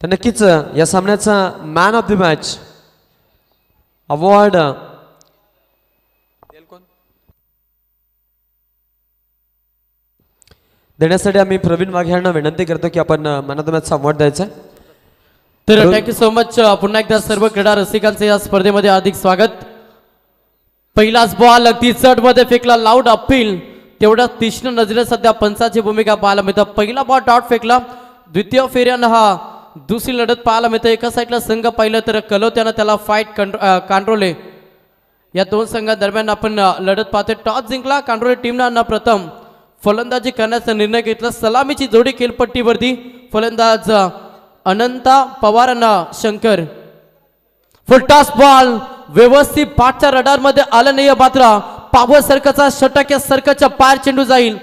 तर नक्कीच या सामन्याचा man of the match award देण्यासाठी आम्ही प्रवीण वाघ यांना विनंती करतो की आपण मॅन ऑफ द मॅचचा अवॉर्ड द्यायचा. तर थँक्यू सो मच पुन्हा एकदा सर्व क्रीडा रसिकांचे या स्पर्धेमध्ये अधिक स्वागत. पहिलाच बॉल अगदी चढमध्ये फेकला लाऊड अपील तेवढ्या तीक्ष्ण नजरे सध्या पंचाची भूमिका पाहायला मिळतं. पहिला बॉल डॉट फेकला. द्वितीय फेऱ्यानं हा दुसरी लढत पाहायला मिळतं. एका साईडला संघ पाहिलं तर कलोत्यानं त्याला फाईट कंट्रो कांड्रोले या दोन संघादरम्यान आपण लढत पाहतोय. टॉस जिंकला कांड्रोले टीमनं ना प्रथम. फलंदाजी करण्याचा निर्णय घेतला. सलामीची जोडी खेळपट्टीवरती. फलंदाज अनंता पवारांना शंकर. फुलटॉस बॉल व्यवस्थित पाठच्या रडारमध्ये आलं नाही मात्र. पावर सरकाचा षटक या सरकाच्या पार चेंडू जाईल.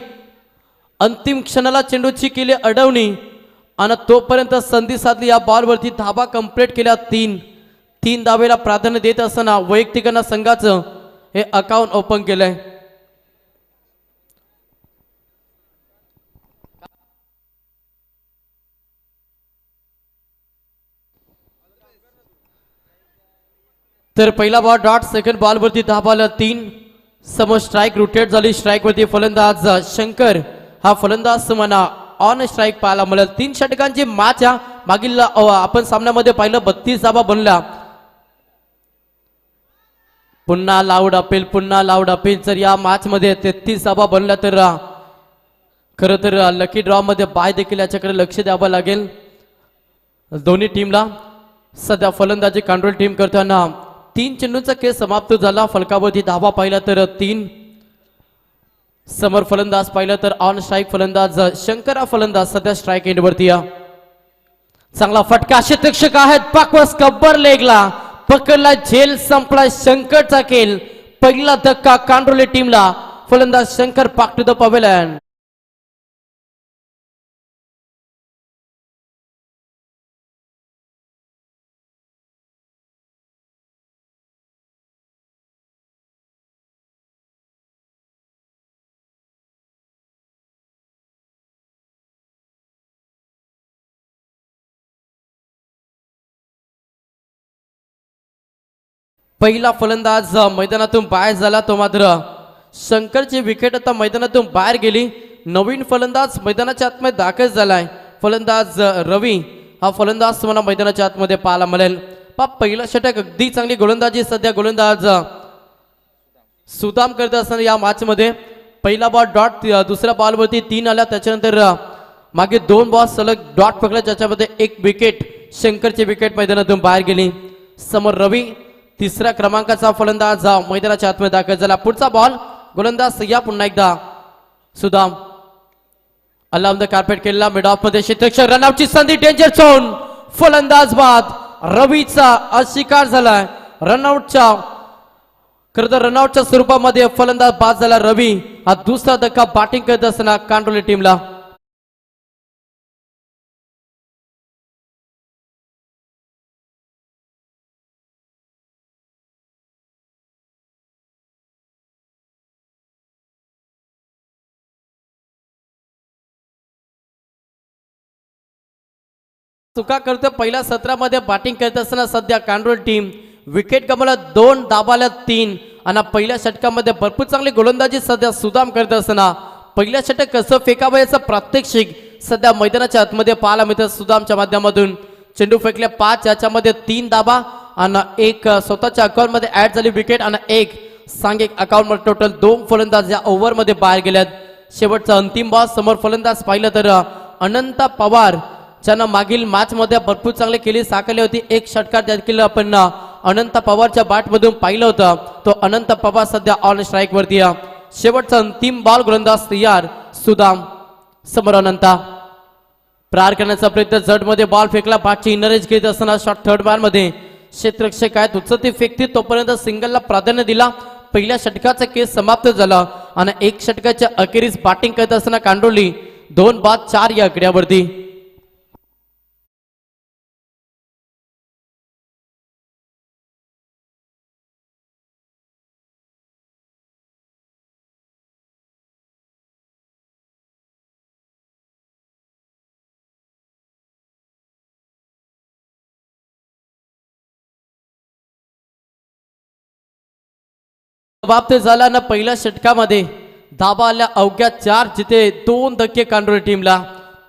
अंतिम क्षणाला चेंडूची केली अडवणी. आणि तोपर्यंत संधी साधली या बॉलवरती धाबा कंप्लीट केल्या तीन. तीन धावेला प्राधान्य देत असताना वैयक्तिकांना संघाचं हे अकाउंट ओपन केलंय. तर पहिला बॉल डॉट सेकंड बॉलवरती धाबाला तीन. समोर स्ट्राईक रोटेट झाली. स्ट्राईकवरती फलंदाज शंकर. हा फलंदाज म्हणा ऑन स्ट्राईक पाहायला मिळेल. तीन षटकांची मॅच हा. मागील आपण सामन्यामध्ये पाहिलं बत्तीस धाबा बनल्या पुन्हा लाऊड अपेल पुन्हा लाऊड अपेल जर या मॅच मध्ये तेहतीस धाबा बनल्या तर खरं तर लकी ड्रॉ मध्ये बाय देखील याच्याकडे लक्ष द्यावं लागेल. दोन्ही टीमला सध्या फलंदाजी कंट्रोल टीम करताना तीन चेंडूंचा केस समाप्त झाला. फलकावरती धावा पाहिला तर तीन. समोर फलंदाज पाहिलं तर ऑन स्ट्राईक फलंदाज शंकर फलंदाज सध्या स्ट्राईक एंडवरती या चांगला फटका क्षेत्रक्षक आहेत. पाकवास कब्बर लेगला. पकडला झेल संपला शंकरचा खेळ. पहिला धक्का कांडोली टीमला. फलंदाज शंकर पाक टू द पवेलन पहिला फलंदाज मैदानातून बाहेर झाला तो मात्र. शंकरची विकेट आता मैदानातून बाहेर गेली. नवीन फलंदाज मैदानाच्या आतमध्ये दाखल झालाय. फलंदाज रवी. हा फलंदाज तुम्हाला मैदानाच्या आतमध्ये पाहायला मिळेल. पा पहिला षटक अगदी चांगली गोलंदाजी सध्या गोलंदाज सुदाम करत असताना या मॅचमध्ये पहिला बॉल डॉट दुसऱ्या बॉलवरती तीन आल्या. त्याच्यानंतर मागे दोन बॉल सलग डॉट पकडला ज्याच्यामध्ये एक विकेट शंकरची विकेट मैदानातून बाहेर गेली. समोर रवी तिसऱ्या क्रमांकाचा फलंदाज जाव मैदानाच्या आतमध्ये दाखल झाला. पुढचा बॉल गोलंदाज सय्या पुन्हा एकदा. सुदाम अलाउन द कार्पेट केलेला मिड ऑफमध्ये क्षेत्रक्षक रनआउटची संधी डेंजर झोन फलंदाज बाद. रवीचा अशिकार झालाय. रनआउटच्या खरं तर रनआउटच्या स्वरूपामध्ये फलंदाज बाद झाला रवी. हा दुसरा धक्का बॅटिंग करत असताना कांडोली टीमला चुका करतो पहिल्या सत्रामध्ये बॅटिंग करत असताना सध्या कांडोल टीम विकेट गमावल्या दोन दाबाला तीन. आणि पहिल्या षटकामध्ये भरपूर चांगली गोलंदाजी सध्या सुदाम करत असताना. पहिल्या षटक कसं फेकावं याचं प्रात्यक्षिक सध्या मैदानाच्या आतमध्ये पाहायला मिळतं सुदामच्या माध्यमातून. चेंडू फेकले पाच याच्यामध्ये तीन दाबा आणि एक स्वतःच्या अकाउंटमध्ये ऍड झाली विकेट आणि एक सांघिक अकाउंटमध्ये टोटल दोन फलंदाज या ओव्हरमध्ये बाहेर गेल्यात. शेवटचा अंतिम बॉस समोर फलंदाज पाहिलं तर अनंता अनंत पवार ज्यानं मागील मॅचमध्ये भरपूर चांगली केली साकारली होती. एक षटकार देखील आपण अनंत पवारच्या बॅटमधून पाहिलं होतं. तो अनंत पवार सध्या ऑन स्ट्राईक वरती शेवटचा अंतिम बॉल गोलंदाज तयार सुदाम समोर अनंता प्रहार करण्याचा प्रयत्न झटमध्ये मध्ये बॉल फेकला बॅटची इनरेज घेत असताना शॉट थर्ड बॉलमध्ये. क्षेत्रक्षक आहेत उचलती फेकती तोपर्यंत सिंगलला प्राधान्य दिला. पहिल्या षटकाचा केस समाप्त झाला. आणि एक षटकाच्या अखेरीस बॅटिंग करत असताना कांडोली दोन बाद चार या आकड्यावरती बाबत झाला ना पहिल्या षटकामध्ये. धाबा आल्या अवघ्या चार जिथे दोन धक्के कांडोळी टीमला.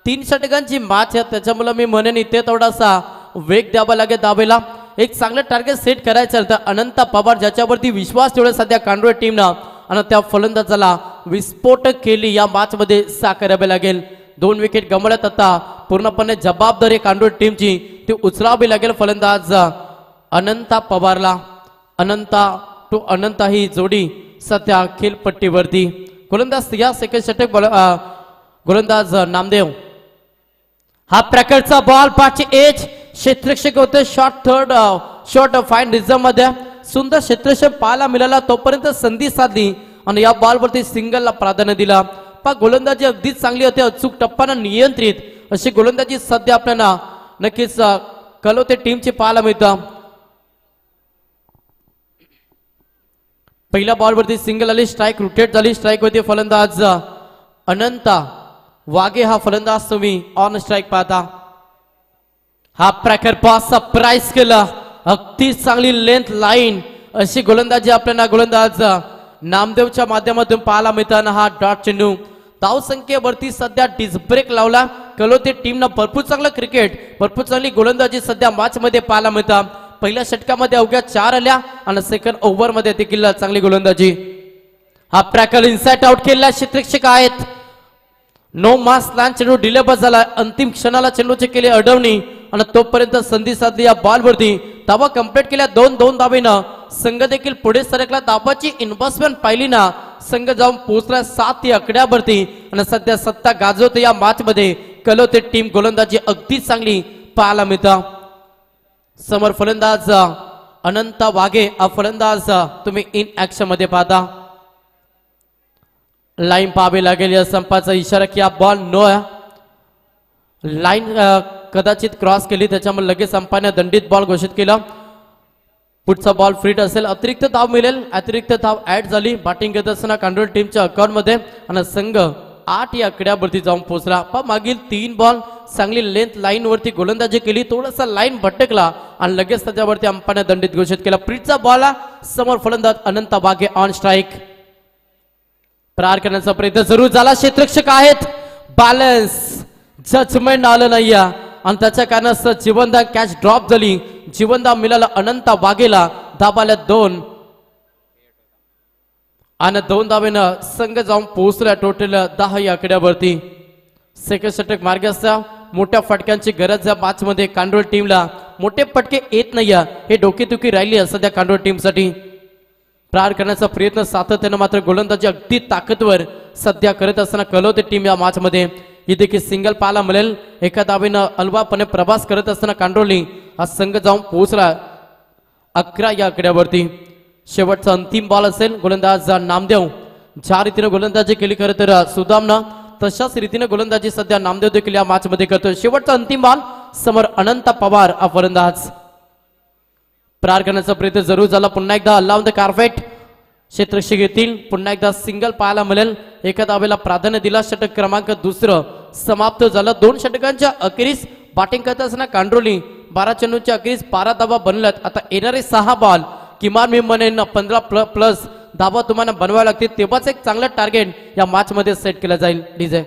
तीन षटकांची मॅच आहे त्याच्यामुळे मी म्हणेन इथे थोडासा वेग द्यावा लागेल दाबेला. एक चांगलं टार्गेट सेट करायचं तर अनंता पवार ज्याच्यावरती विश्वास ठेवला सध्या कांडोळी टीमनं आणि त्या फलंदाजाला विस्फोट केली या मॅचमध्ये साकारावे लागेल. दोन विकेट गमवल्यात आता पूर्णपणे जबाबदारी कांडोळी टीमची. ती उचलावी लागेल फलंदाज अनंता पवारला. अनंता टू अनंता ही जोडी सध्या खेळपट्टीवरती गोलंदाज या सेकंड षटक गोलंदाज नामदेव. हा प्रकारचा बॉल पाच एज क्षेत्रक्षक होते शॉर्ट थर्ड शॉर्ट फाईन रिझर्वमध्ये. सुंदर क्षेत्रक्षक पाहायला मिळाला तोपर्यंत संधी साधली आणि या बॉलवरती सिंगलला प्राधान्य दिला. पा गोलंदाजी अगदीच चांगली होते अचूक टप्प्यानं नियंत्रित. अशी गोलंदाजी सध्या आपल्याला नक्कीच कलवते टीमची पाहायला मिळतं. पहिल्या बॉलवरती सिंगल आली स्ट्राईक रोटेट झाली स्ट्राईक फलंदाज अनंता. वागे हा फलंदाज तुम्ही ऑन स्ट्राईक पाहता. हा प्रॅकर पास प्राईस केला. अगदी चांगली लेंथ लाईन अशी गोलंदाजी आपल्याला गोलंदाज नामदेवच्या माध्यमातून पाहायला मिळताना हा डॉट चेंडू. धाव संख्येवरती सध्या डिस्ब्रेक लावला. कलोते टीमनं भरपूर चांगलं क्रिकेट भरपूर चांगली गोलंदाजी सध्या मॅच मध्ये पाहायला मिळतात पहिल्या षटकामध्ये अवघ्या चार आल्या आणि सेकंड ओव्हरमध्ये देखील चांगली गोलंदाजी. हा प्रॅकल इन्साइट आउट केलेला क्षेत्ररक्षक आहेत. नो मास लहान चेंडू डिले बस झाला. अंतिम क्षणाला चेंडूची केली अडवणी आणि तोपर्यंत संधी साधली या बॉलवरती धावा कंप्लीट केल्या दोन दोन धावेनं. संघ देखील पुढे सरकला. दाबाची इन्व्हेस्टमेंट पाहिली ना. संघ जाऊन पोहोचला सात या आकड्यावरती. आणि सध्या सत्ता गाजवते या मॅच मध्ये कलवते टीम गोलंदाजी अगदी चांगली पाहायला मिळतं. समोर फलंदाज अनंत वाघे हा फलंदाज तुम्ही इन ऍक्शनमध्ये पाहता. लाईन पाहावी लागेल या संपाचा इशारा की हा बॉल नो आहे. लाईन कदाचित क्रॉस केली त्याच्यामुळे लगेच संपाने दंडित बॉल घोषित केला. पुढचा बॉल फ्रीट असेल. अतिरिक्त धाव मिळेल. अतिरिक्त धाव ऍड झाली. बॅटिंग घेत असताना कांडोल टीमच्या अकाउंटमध्ये आणि संघ आठ या आकड्यावरती जाऊन पोहोचला. पण मागील तीन बॉल चांगली लेंथ लाईन वरती गोलंदाजी केली. थोडासा लाईन भटकला आणि लगेच त्याच्यावरती अंपाने दंडित घोषित केला. प्रीतचा बॉल समोर फलंदाज अनंत बागे ऑन स्ट्राईक प्रहार करण्याचा प्रयत्न जरूर झाला. क्षेत्रक्षक आहेत. बॅलन्स जजमेंट आलं नाही आणि त्याच्या कारणास्तव जीवनदा कॅच ड्रॉप झाली. जीवनदा मिळाला अनंता बागेला दाबाला दोन. आणि दोन धावेनं संघ जाऊन पोहोचला टोटल दहा या आकड्यावरती. सेकंड षटक मार्ग असता मोठ्या फटक्यांची गरज या मॅच मध्ये कांडोळ टीमला मोठे फटके येत नाही आहे. हे डोकेदुखी राहिली आहे सध्या कांडोळ टीमसाठी. प्रार करण्याचा प्रयत्न सातत्यानं मात्र गोलंदाजी अगदी ताकदवर सध्या करत असताना कलवते टीम या मॅच मध्ये ही देखील सिंगल पाहायला मिळेल. एका दावेनं अलवापणे प्रवास करत असताना कांडोली हा संघ जाऊन पोहोचला अकरा या आकड्यावरती. शेवटचा अंतिम बॉल असेल. गोलंदाज नामदेव. ज्या रीतीने गोलंदाजी केली खरं तर सुदामनं तशाच रीतीने गोलंदाजी सध्या नामदेव देखील या मॅच मध्ये करतोय. शेवटचा अंतिम बॉल समोर अनंत पवार हा फलंदाज प्रहार करण्याचा प्रयत्न जरूर झाला. पुन्हा एकदा अल्लाव द कार्पेट क्षेत्रक्षक येतील. पुन्हा एकदा सिंगल पाहायला मिळेल. एका दावेला प्राधान्य दिला. षटक क्रमांक दुसरं समाप्त झालं. दोन षटकांच्या अखेरीस बॅटिंग करत असताना कांड्रोली बारा चेंडूच्या अखेरीस बारा धावा बनल्यात. आता येणारे सहा बॉल किमान मी म्हणेन पंधरा प्ल प्लस धाबा तुम्हाला बनवाव्या लागतील तेव्हाच एक चांगलं टार्गेट या मॅचमध्ये सेट केलं जाईल डीजे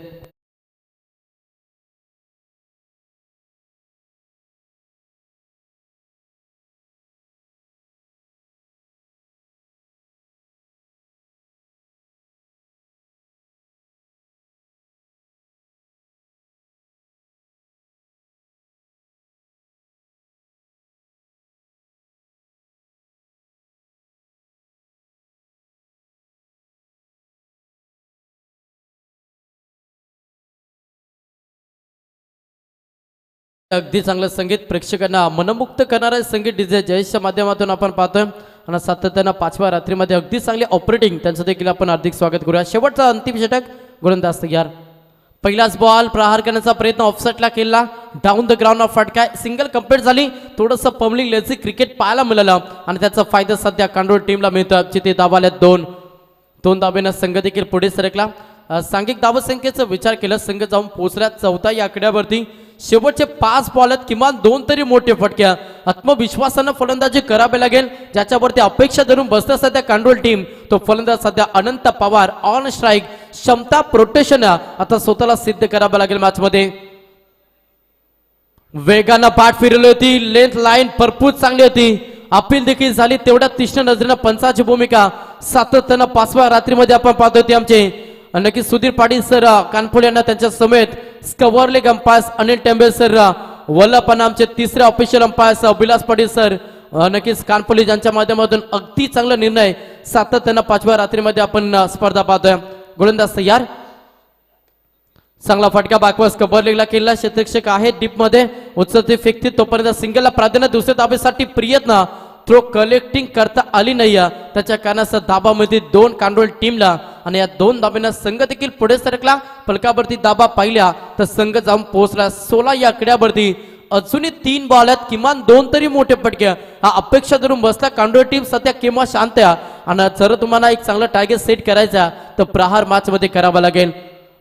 अगदी चांगलं संगीत प्रेक्षकांना मनमुक्त करणारं संगीत डीजे जयेशच्या माध्यमातून आपण पाहतोय. आणि सातत्यानं पाचव्या रात्रीमध्ये अगदी चांगले ऑपरेटिंग त्यांचं देखील आपण हार्दिक स्वागत करूया. शेवटचा अंतिम षटक गोलंदाज तयार. पहिलाच बॉल प्रहार करण्याचा प्रयत्न ऑफसेटला केला. डाऊन द ग्राउंड ऑफ फटका. सिंगल कंप्लीट झाली. थोडंसं पमलिंग लेझी क्रिकेट पाहायला मिळालं. आणि त्याचा फायदा सध्या कांडोळ टीमला मिळतो जिथे दाबाल्या दोन. दोन दाबेनं संघ देखील पुढे सरकला. सांघिक धावसंख्येचा विचार केला. संघ जाऊन पोहोचला चौथा या आकड्यावरती. शेवटचे पाच बॉल आहेत. किमान दोन तरी मोठे फटक्या आत्मविश्वासानं फलंदाजी करावे लागेल. ज्याच्यावरती अपेक्षा धरून बसते सध्या कांडोल टीम तो फलंदाज सध्या अनंत पवार ऑन स्ट्राईक क्षमता प्रोटेशन आता स्वतःला सिद्ध करावं लागेल मॅच मध्ये. वेगानं पाठ फिरली होती. लेंथ लाईन भरपूर चांगली होती. अपील देखील झाली. तेवढ्या तीक्ष्ण नजरेनं पंचाची भूमिका. सातत्यानं पाचव्या रात्रीमध्ये आपण पाहत होती आमचे. नक्की सुधीर पाटील सर कानफोड यांना त्यांच्या समेत स्कवरले अंपायर्स अनिल टेंबे सर वल्लभपणा आमचे तिसरे official umpires Vilas Patil sir नक्कीच कानपोली यांच्या माध्यमातून अगदी चांगला निर्णय सातत्यानं पाचव्या रात्रीमध्ये आपण स्पर्धा पाहतोय. गोलंदाज तयार. चांगला फटका बाकवास कबरलेला किल्ला क्षेत्रक्षक आहे डीपमध्ये. उचलते फेकते तोपर्यंत सिंगलला प्राधान्य दुसऱ्या दाबेसाठी प्रयत्न. थ्रो कलेक्टिंग करता आली नाही त्याच्या कारणास्तव दाबामध्ये दोन कांडोल टीमला आणि या दोन दाब्यांना संघ देखील पुढे सरकला. फलकावरती दाबा पाहिल्या तर संघ जाऊन पोहोचला सोळा या आकड्यावरती अजूनही तीन बॉल आहेत किमान दोन तरी मोठे फटके. हा अपेक्षा धरून बसला कांडोळ टीम सध्या किंवा शांत आहे. आणि जर तुम्हाला एक चांगला टार्गेट सेट करायचा तर प्रहार मॅच मध्ये करावा लागेल.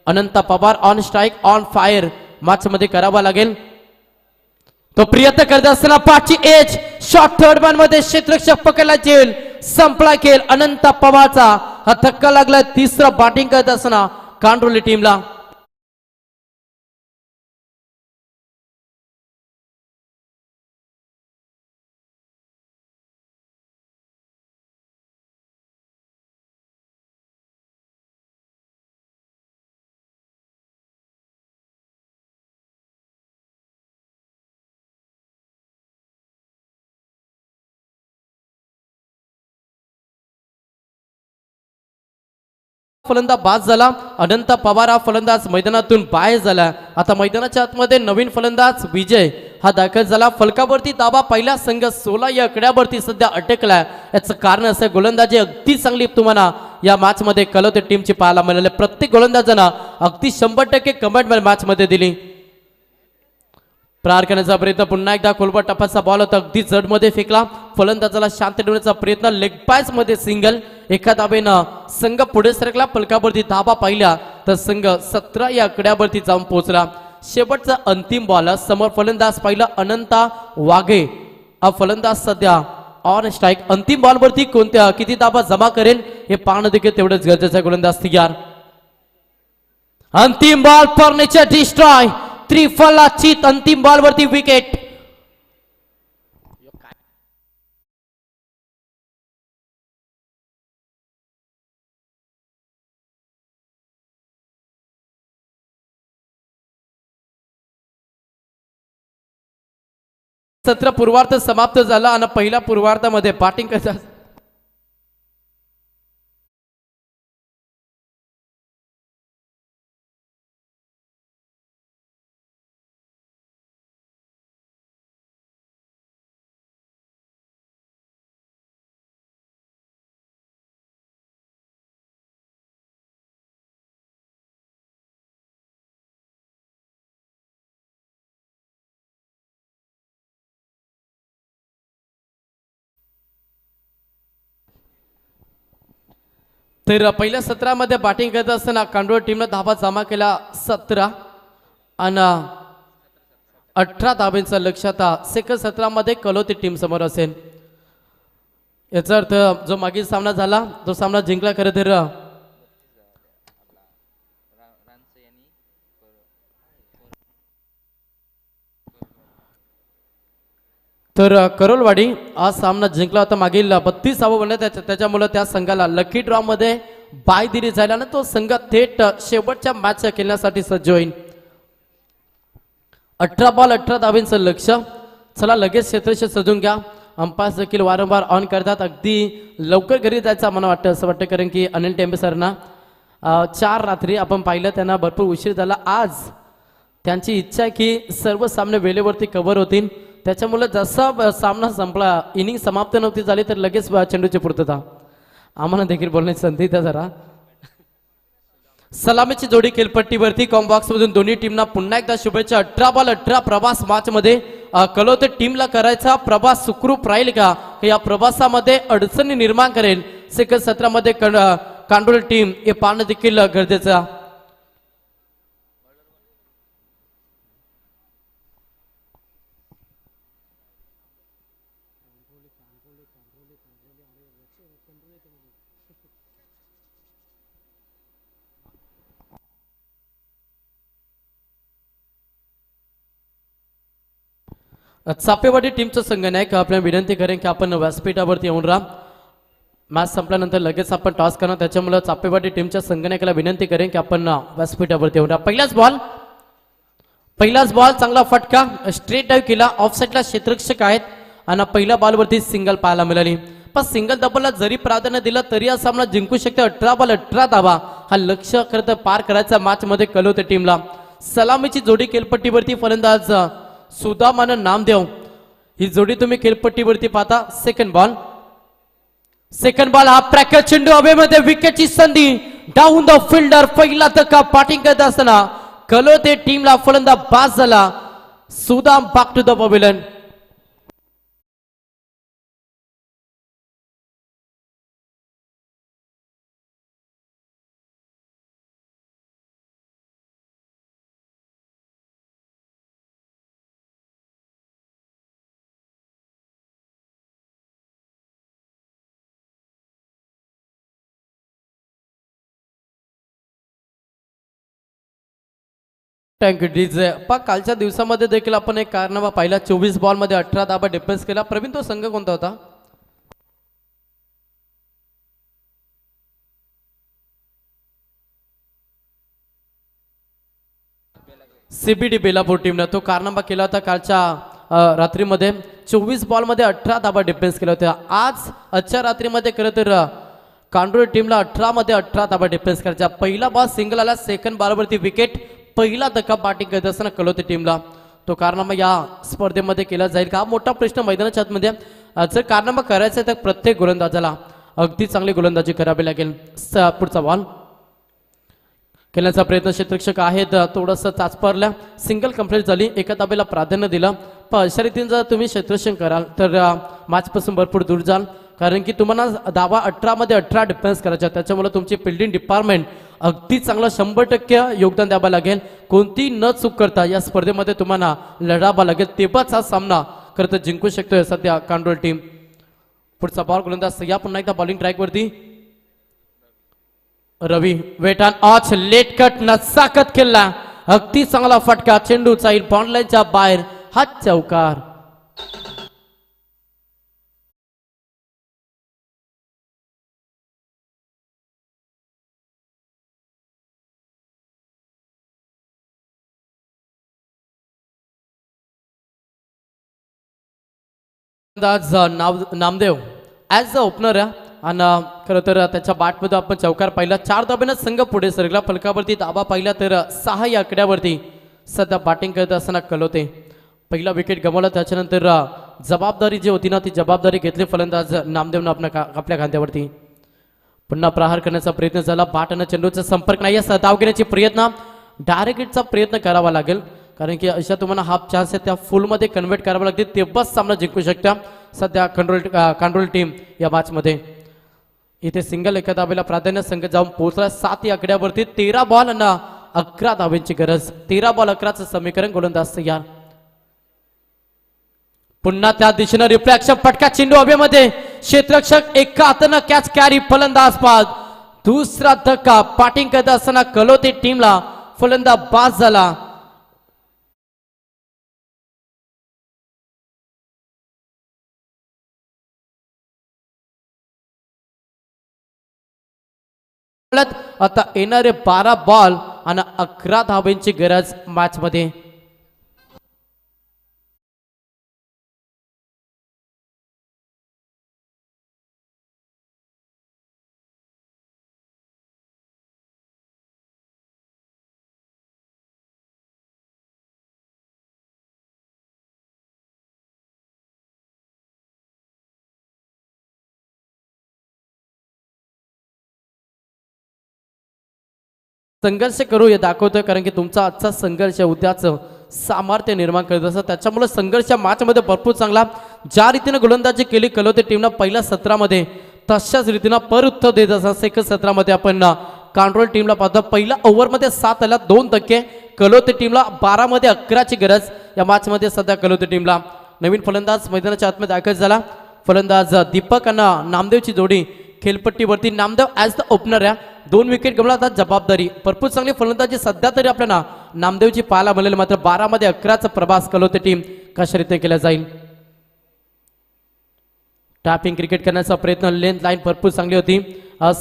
Ananta Pawar on strike on fire match मध्ये करावा लागेल. तो प्रयत्न करत असताना पाचची एज शॉर्ट थर्ड मॅनमध्ये क्षेत्रक्षक पकडला जेल. संपला खेळ. अनंत पवारचा. हा धक्का लागला. तिसरा बॅटिंग करत असताना कांडोली टीमला फलंदाज बाद झाला. अनंत पवार हा फलंदाज मैदानातून बाहेर झाला. आता मैदानाच्या आतमध्ये नवीन फलंदाज विजय हा दाखल झाला. फलकावरती दाबा पहिला संघ सोळा या आकड्यावरती सध्या अटकलाय याचं कारण असं गोलंदाजी अगदी चांगली तुम्हाला या मॅचमध्ये कलवते टीमची पाहायला मिळाली. प्रत्येक गोलंदाजांना अगदी शंभर टक्के कमेंट मॅचमध्ये दिली. प्रहार करण्याचा प्रयत्न पुन्हा एकदा खोलबा टप्पाचा बॉल होता. अगदी जडमध्ये फेकला. फलंदाजाला शांत ठेवण्याचा प्रयत्न. लेगमध्ये सिंगल एका दाबेनं संघ पुढे सरकला. पलकावरती धाबा पाहिला तर संघ सतरा या आकड्यावरती जाऊन पोहोचला. शेवटचा अंतिम बॉल समोर फलंदाज पाहिला. अनंता वाघे. हा फलंदाज सध्या ऑन स्ट्राईक अंतिम बॉलवरती कोणत्या किती दाबा जमा करेल हे पाहणं देखील तेवढंच गरजेचं गोलंदाज तयार. अंतिम बॉल फर्निचर डिस्ट्रॉय त्रिफलाची अंतिम बॉलवरती विकेट सत्र पूर्वार्थ समाप्त झाला आणि पहिल्या पूर्वार्थामध्ये बॅटिंग करता तर पहिल्या सत्रामध्ये बॅटिंग करत असताना कांडोळ टीमनं धाबा जमा केला सतरा. आणि अठरा धाब्यांचं लक्ष आता सेकंड सत्रामध्ये कलोती टीम समोर असेल. याचा अर्थ जो मागील सामना झाला तो सामना जिंकला खरं तर तर करोलवाडी आज सामना जिंकला होता. मागील बत्तीस म्हणलं त्याच्या त्याच्यामुळं त्या संघाला लकी ड्रॉमध्ये बाय दिली जाईल आणि तो संघ थेट शेवटच्या मॅच खेळण्यासाठी सज्ज होईल. अठरा बॉल अठरा धाब्यांचं लक्ष चला लगेच क्षेत्रक्षक सजून घ्या. अंपायर्स देखील वारंवार ऑन करतात. अगदी लवकर घरी जायचं मला वाटतं असं वाटतं. कारण की अनिल टेंबे सरना चार रात्री आपण पाहिलं त्यांना भरपूर उशीर झाला. आज त्यांची इच्छा आहे की सर्व सामने वेळेवरती कव्हर होतील. त्याच्यामुळे जसा सामना संपला इनिंग समाप्त नव्हती झाली तर लगेच चेंडूची पूर्तता आम्हाला देखील बोलण्याची संधी द्या जरा. सलामीची जोडी खेळपट्टीवरती कॉम्बॉक्स मधून दोन्ही टीमना पुन्हा एकदा शुभेच्छा. अठरा बॉल अठरा प्रवास मॅच मध्ये कलवते टीमला करायचा प्रवास सुखरूप राहील का? या प्रवासामध्ये अडचणी निर्माण करेल. सेकंड सत्रामध्ये कांडोल टीम. हे पाहणं देखील गरजेचं चापेवाडी टीमचं संगणक आपल्याला विनंती करेन की आपण व्यासपीठावरती येऊन राहा. मॅच संपल्यानंतर लगेच आपण टॉस करणार. त्याच्यामुळे चापेवाडी टीमच्या संघनायकाला विनंती करेन की आपण व्यासपीठावरती येऊन राहा. पहिलाच बॉल पहिलाच बॉल चांगला फटका. स्ट्रेट डाईव्ह केला. ऑफ साईडला क्षेत्ररक्षक आहेत. आणि पहिल्या बॉलवरती सिंगल पाहायला मिळाली. पण सिंगल डबलला जरी प्राधान्य दिलं तरी हा सामना जिंकू शकते अठरा बॉल अठरा धावा. हा लक्ष खरं तर पार करायचा मॅच मध्ये होते टीमला सलामीची जोडी खेळपट्टीवरती फलंदाज सुदामान नामदेव ही जोडी तुम्ही केलपट्टीवरती पाहता. सेकंड बॉल सेकंड बॉल हा प्रॅकर चेंडू हवेमध्ये विकेटची संधी. डाऊन द फिल्डर पहिला धक्का बॅटिंग करत असताना कलोते टीमला फलंदाज बास झाला. Sudam back to the pavilion tank डीजे पा कालच्या दिवसामध्ये देखील आपण एक कारनामा पाहिला. चोवीस बॉलमध्ये अठरा धाबा डिफेन्स केला. प्रवीण तो संघ कोणता होता? सीबीडी बेलापूर टीमनं तो कारनामा केला होता कालच्या रात्रीमध्ये. चोवीस बॉलमध्ये अठरा धाबा डिफेन्स केला होता. आज आजच्या रात्रीमध्ये खरं तर कांडोळी टीमला अठरामध्ये अठरा धाबा डिफेन्स करायचा. पहिला बॉल सिंगल आला सेकंड बॉलवरती विकेट पहिला धक्का बॅटिंग करत असताना कळवते टीमला तो कारनामा या स्पर्धेमध्ये केला जाईल का? हा मोठा प्रश्न मैदानाच्या आतमध्ये. जर कारनामा करायचा आहे तर प्रत्येक गोलंदाजाला अगदी चांगली गोलंदाजी करावी लागेल. स- पुढचा बॉल खेळण्याचा प्रयत्न क्षेत्रक्षक आहेत. थोडंसं चाचपरल्या. सिंगल कंप्लीट झाली. एका ताब्याला प्राधान्य दिलं. पण अशा रीतीने जर तुम्ही क्षेत्रक्षण कराल तर मॅचपासून भरपूर दूर जाल. कारण की तुम्हाला दावा अठरामध्ये अठरा डिफेन्स करायचा त्याच्यामुळे तुमची फिल्डिंग डिपार्टमेंट अगदी चांगलं शंभर टक्के योगदान द्यावं लागेल. कोणती न चूक करता या स्पर्धेमध्ये तुम्हाला लढावा लागेल तेव्हाच हा सामना खरं तर जिंकू शकतोय सध्या कांडोल टीम. पुढचा बॉल गोलंदाज या पुन्हा एकदा बॉलिंग ट्रॅकवरती रवी वेटान ऑच लेट कट न साकत केला. अगदी चांगला फटका चेंडू चाईल बॉन्डलाईनच्या बाहेर. हा चौकार. आज नाव नामदेव ॲज अ ओपनर आणि खरं तर त्याच्या बॅटमध्ये आपण चौकार पाहिला चार धाब्यानं संघ पुढे सरकला फलकावरती दाबा पाहिला तर सहा या आकड्यावरती सध्या बॅटिंग करत असताना कलवते पहिला विकेट गमावला त्याच्यानंतर जबाबदारी जी होती ना ती जबाबदारी घेतली फलंदाज नामदेवनं आपल्या का- आपल्या खांद्यावरती पुन्हा प्रहार करण्याचा प्रयत्न झाला बाट आणि चेंडूचा संपर्क नाही आहे धाव घेण्याची प्रयत्न डायरेक्टचा प्रयत्न करावा लागेल कारण की अशा तुम्हाला हाफ चान्स आहे त्या फुलमध्ये कन्व्हर्ट करावं लागते तेव्हाच सामना जिंकू शकता. सध्या कंट्रोल कंट्रोल टीम या मॅचमध्ये इथे सिंगल एका धावेला प्राधान्य संघ जाऊन पोहोचला. सात या आकड्यावरती तेरा बॉल ना अकरा धावेंची गरज. तेरा बॉल अकराचं समीकरण गोलंदाज या पुन्हा त्या दिशेनं रिफ्लॅक्शन फटका चेंडू हवेमध्ये क्षेत्रक्षक एका हातानं कॅच कॅरी फलंदाज बाद. दुसरा धक्का. पाटिंग करत असताना कलोते टीमला फलंदाज बाद झाला. आता येणारे बारा बॉल आणि अकरा धावेंची गरज मॅचमध्ये संघर्ष करू हे दाखवतोय कारण की तुमचा आजचा संघर्ष उद्याचं सामर्थ्य निर्माण करत असतं त्याच्यामुळे संघर्ष मॅचमध्ये भरपूर चांगला. ज्या रीतीने गोलंदाजी केली कलवते टीमनं पहिल्या सत्रामध्ये तशाच रीतीनं पर उत्तर देत असं सेकंड सत्रामध्ये आपण कांट्रोल टीमला पाहतो. पहिल्या ओव्हरमध्ये सात आल्या दोन टक्के कलोते टीमला बारामध्ये अकराची गरज. या मॅचमध्ये सध्या कलोते टीमला नवीन फलंदाज मैदानाच्या आतमध्ये दाखल झाला. फलंदाज दीपक आणि नामदेवची जोडी खेळपट्टीवरती नामदेव ॲज द ओपनर आहे दोन विकेट गमला जबाबदारी. भरपूर चांगली फलंदाजी सध्या तरी आपल्याला नामदेवची पाहायला मिळेल मात्र बारामध्ये अकराचा प्रवास कलवते टीम कशा रीतीने केला जाईल? टॅपिंग क्रिकेट करण्याचा प्रयत्न. लेंथ लाईन भरपूर चांगली होती.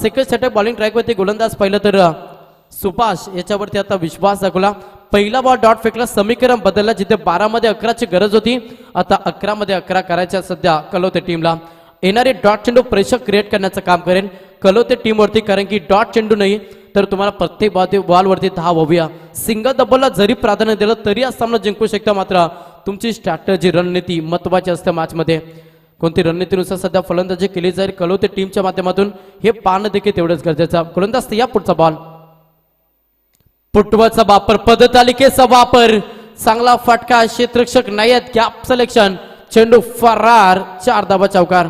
सेकंड सेटअप बॉलिंग ट्रॅकवरती गोलंदाज पाहिलं तर सुभाष. याच्यावरती आता विश्वास दाखवला. पहिला बॉल डॉट फेकला. समीकरण बदलला. जिथे बारामध्ये अकराची गरज होती आता अकरामध्ये अकरा करायच्या सध्या कलवते टीमला येणारे डॉट चेंडू प्रेशर क्रिएट करण्याचं काम करेन. कलवते टीमवरती कारण की डॉट चेंडू नाही तर तुम्हाला प्रत्येक बॉल बॉलवरती दहा हवूया सिंगल डबलला जरी प्राधान्य दिलं तरी हा सामना जिंकू शकता मात्र. तुमची स्ट्रॅटर्जी रणनीती महत्वाची असते मॅचमध्ये कोणती रणनीतीनुसार सध्या फलंदाजी केली जाईल कलवते टीमच्या माध्यमातून हे पाहणं देखील तेवढंच गरजेचं आहे. गोलंदाज या पुढचा बॉल पुटवाचा वापर पदतालिकेचा वापर. चांगला फटका क्षेत्रक्षक नाही आहेत गॅप सिलेक्शन चेंडू फरार चार धाबा चौकार.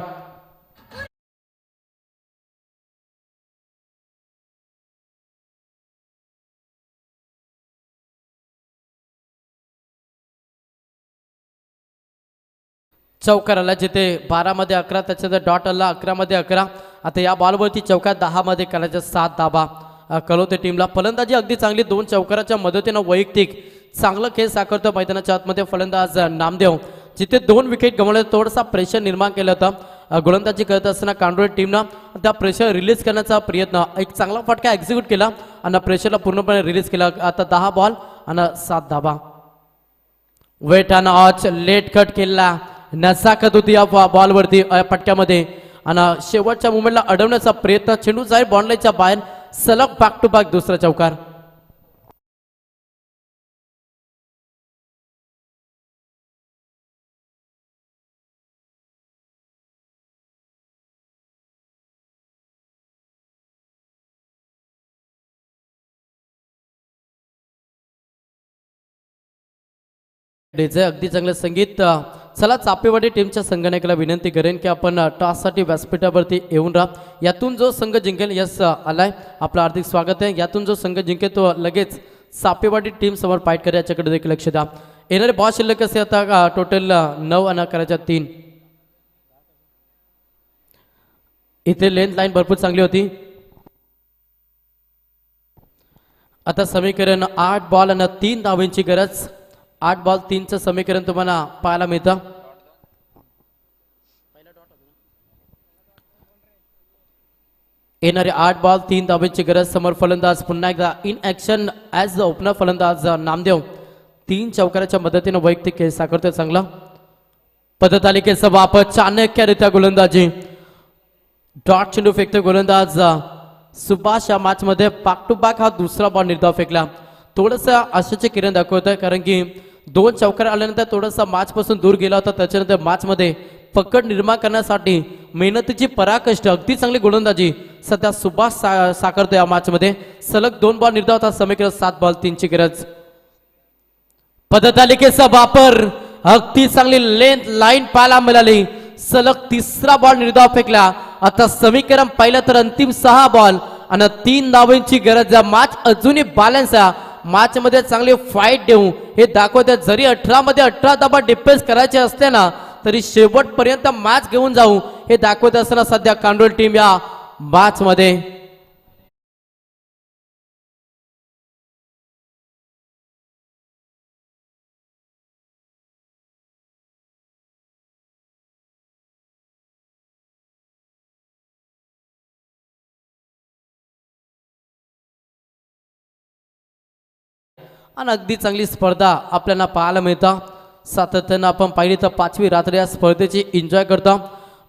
चौकार आला जिथे बारामध्ये अकरा त्याच्यात डॉट आला अकरामध्ये अकरा. आता या बॉलवरती चौका दहामध्ये करायचा सात धाबा कळवते टीमला फलंदाजी अगदी चांगली दोन चौकाराच्या मदतीनं वैयक्तिक. चांगलं खेळ साकारतो मैदानाच्या आतमध्ये फलंदाज नामदेव. जिथे दोन विकेट गमावले थोडासा प्रेशर निर्माण केलं होतं. गोलंदाजी करत असताना कांडोळे टीमनं त्या प्रेशर रिलीज करण्याचा प्रयत्न एक चांगला फटका एक्झिक्यूट केला आणि प्रेशरला पूर्णपणे रिलीज केला. आता दहा बॉल आणि सात धाबा वेट आणि ऑच लेट कट केला. नसाकत होती या बॉलवरती पटक्यामध्ये आणि शेवटच्या मुमेंटला अडवण्याचा प्रयत्न चेंडू जाईल बॉन्डलाईनच्या बाहेर सलग बॅक टू बॅक दुसरा चौकार. अगदी चांगलं संगीत चला चापेवाडी टीमच्या संघटनेला विनंती करेन की आपण टॉससाठी व्यासपीठावरती येऊन राहा. यातून जो संघ जिंकेल यस आलाय. आपलं हार्दिक स्वागत आहे. यातून जो संघ जिंकेल तो लगेच चापेवाडी टीम समोर फाईट करे याच्याकडे देखील लक्ष द्या. येणारे बॉस शिल्लक असे आता टोटल नऊ आणि करायच्या तीन. इथे लेंथ लाईन भरपूर चांगली होती. आता समीकरण आठ बॉल आणि तीन धावेंची गरज. आठ बॉल तीनचं समीकरण तुम्हाला पाहायला मिळतं. येणारे आठ बॉल तीन धावेंची गरज समोर फलंदाज. पुन्हा एकदा in action as the opener फलंदाज नामदेव. तीन चौकाराच्या मदतीनं वैयक्तिक खेळ साकारतोय चांगला. पदतालिकेचा वापर चाणक्यरित्या गोलंदाजी. डॉट चेंडू फेकतो गोलंदाज. सुभाष या मॅचमध्ये पाक टू पाक हा दुसरा बॉल निर्धाव फेकला. थोडंसं आशाचे किरण दाखवत आहे कारण की दोन चौकार आल्यानंतर थोडासा माचपासून दूर गेला होता त्याच्यानंतर माचमध्ये पकड निर्माण करण्यासाठी मेहनतीची पराकष्ट अगदी चांगली गोलंदाजी सध्या सुभाष सा साकारतो या मॅचमध्ये सलग दोन बॉल निर्धाव होता समीकरण सात बॉल तीनची गरज. पदतालिकेचा वापर अगदी चांगली लेंथ लाईन पाहायला मिळाली. सलग तिसरा बॉल निर्धाव फेकला. आता समीकरण पाहिलं तर अंतिम सहा बॉल आणि तीन धावांची गरज. आहे मॅच अजूनही बॅलन्स आहे. मॅच मध्ये चांगली फाईट देऊ. हे दाखवते जरी अठरा मध्ये अठरा धाबा डिफेन्स करायचे असते ना तरी शेवटपर्यंत मॅच घेऊन जाऊ. हे दाखवत असताना सध्या कांडोल टीम या मॅच आणि अगदी चांगली स्पर्धा आपल्याला पाहायला मिळतं. सातत्यानं आपण पाहिली तर पाचवी रात्र या स्पर्धेची एन्जॉय करतो.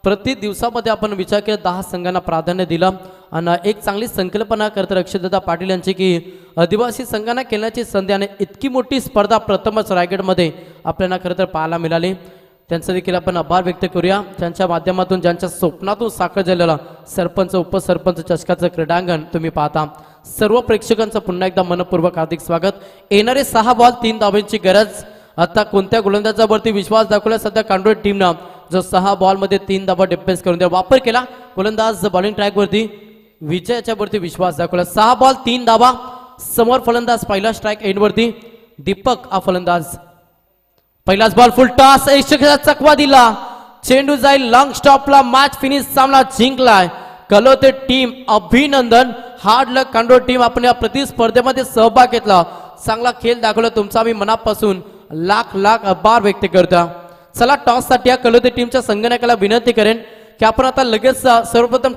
प्रति दिवसामध्ये आपण विचार केला दहा संघांना प्राधान्य दिलं. आणि एक चांगली संकल्पना करत अक्षयदादा पाटील यांची की आदिवासी संघांना खेळण्याची संधी आणि इतकी मोठी स्पर्धा प्रथमच रायगडमध्ये आपल्याला खरं तर पाहायला मिळाली. त्यांचं देखील आपण आभार व्यक्त करूया. त्यांच्या माध्यमातून ज्यांच्या स्वप्नातून साखर झालेलं सरपंच उपसरपंच चषकाचं क्रीडांगण तुम्ही पाहता. सर्व प्रेक्षकांचं पुन्हा एकदा मनपूर्वक हार्दिक स्वागत. येणारे सहा बॉल तीन धावांची गरज. आता कोणत्या गोलंदाजावरती विश्वास दाखवला सध्या कांडोळ टीमनं जो सहा बॉलमध्ये तीन धाबा डिफेन्स करून द्या वापर केला. गोलंदाज बॉलिंग ट्रॅकवरती विजयाच्यावरती विश्वास दाखवला. सहा बॉल तीन धाबा समोर फलंदाज पहिला स्ट्राईक एंडवरती दीपक हा फलंदाज. पहिलाच बॉल फुल टॉस एक चकवा दिला. चेंडू जाईल लॉंग स्टॉपला मॅच फिनिश सामना जिंकलाय. कलोते टीम अभिनंदन हार्ड लक कंट्रोल टीम आपण या प्रतिस्पर्धेमध्ये सहभाग घेतला. चांगला खेळ दाखवला तुमचा आम्ही मनापासून. लाख लाख आभार व्यक्त करतो. चला टॉससाठी या कलोते टीमच्या संगणकाला विनंती करेन की आपण आता लगेच सर्वप्रथम